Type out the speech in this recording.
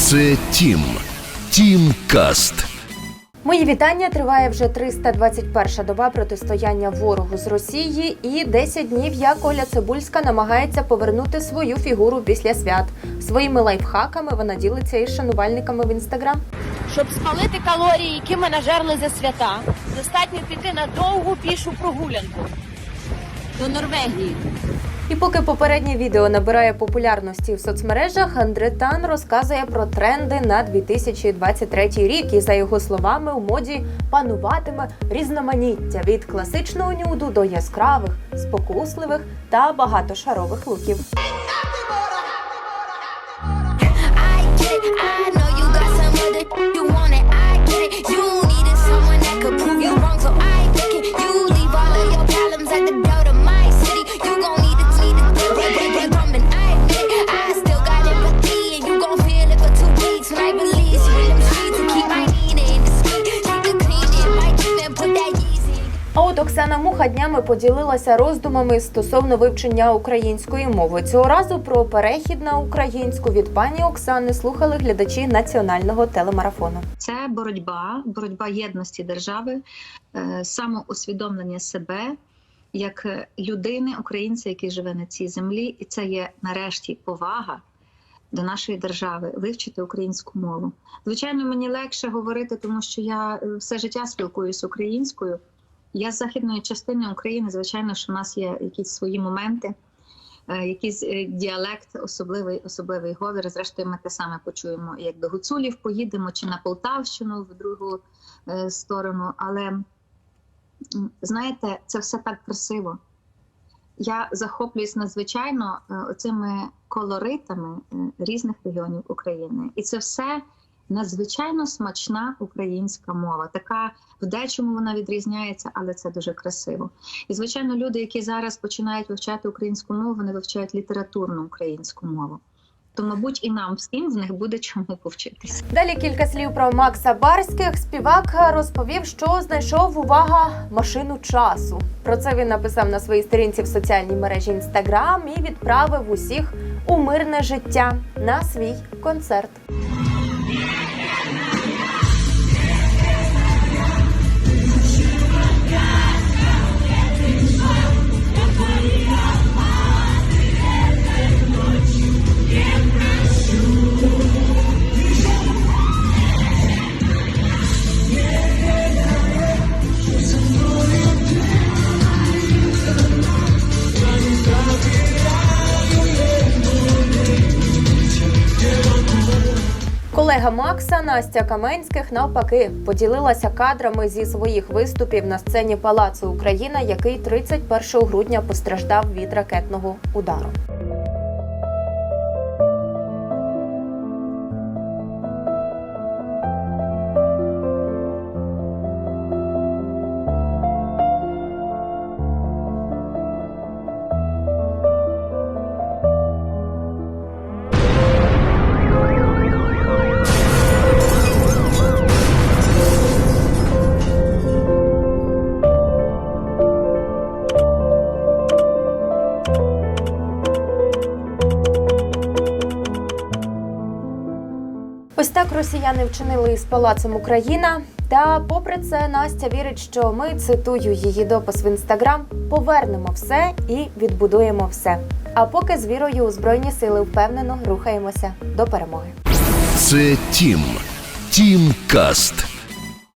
Це Тім. Тім Каст. Мої вітання триває вже 321 доба протистояння ворогу з Росії і 10 днів, як Оля Цибульська намагається повернути свою фігуру після свят. Своїми лайфхаками вона ділиться із шанувальниками в інстаграм. Щоб спалити калорії, які ми нажерли за свята, достатньо піти на довгу пішу прогулянку до Норвегії. І поки попереднє відео набирає популярності в соцмережах, Андретан розказує про тренди на 2023 рік. І за його словами, у моді пануватиме різноманіття від класичного нюду до яскравих, спокусливих та багатошарових луків. Оксана Муха днями поділилася роздумами стосовно вивчення української мови. Цього разу про перехід на українську від пані Оксани слухали глядачі національного телемарафону. Це боротьба, боротьба єдності держави, е, самоусвідомлення себе як людини, українця, який живе на цій землі, і це є нарешті повага до нашої держави, вивчити українську мову. Звичайно, мені легше говорити, тому що я е, все життя спілкуюся українською. Я з західної частини України, звичайно, що в нас є якісь свої моменти. е, Якийсь е, діалект, особливий, особливий говір. Зрештою, ми те саме почуємо, як до Гуцулів поїдемо чи на Полтавщину в другу е, сторону. Але знаєте, це все так красиво. Я захоплююсь надзвичайно оцими колоритами різних регіонів України, і це все надзвичайно смачна українська мова. Така в дечому вона відрізняється, але це дуже красиво. І звичайно, люди, які зараз починають вивчати українську мову, вони вивчають літературну українську мову. То, мабуть, і нам всім в них буде чому повчитися. Далі кілька слів про Макса Барських. Співак розповів, що знайшов увага машину часу. Про це він написав на своїй сторінці в соціальній мережі Інстаграм і відправив усіх у мирне життя на свій концерт. Yeah. Колега Макса Настя Каменських навпаки поділилася кадрами зі своїх виступів на сцені Палацу Україна, який 31 грудня постраждав від ракетного удару. Так росіяни вчинили із палацем Україна. Та попри це, Настя вірить, що ми цитую її допис в інстаграм, повернемо все і відбудуємо все. А поки з вірою у збройні сили впевнено рухаємося до перемоги. Це Тім. Тім Каст.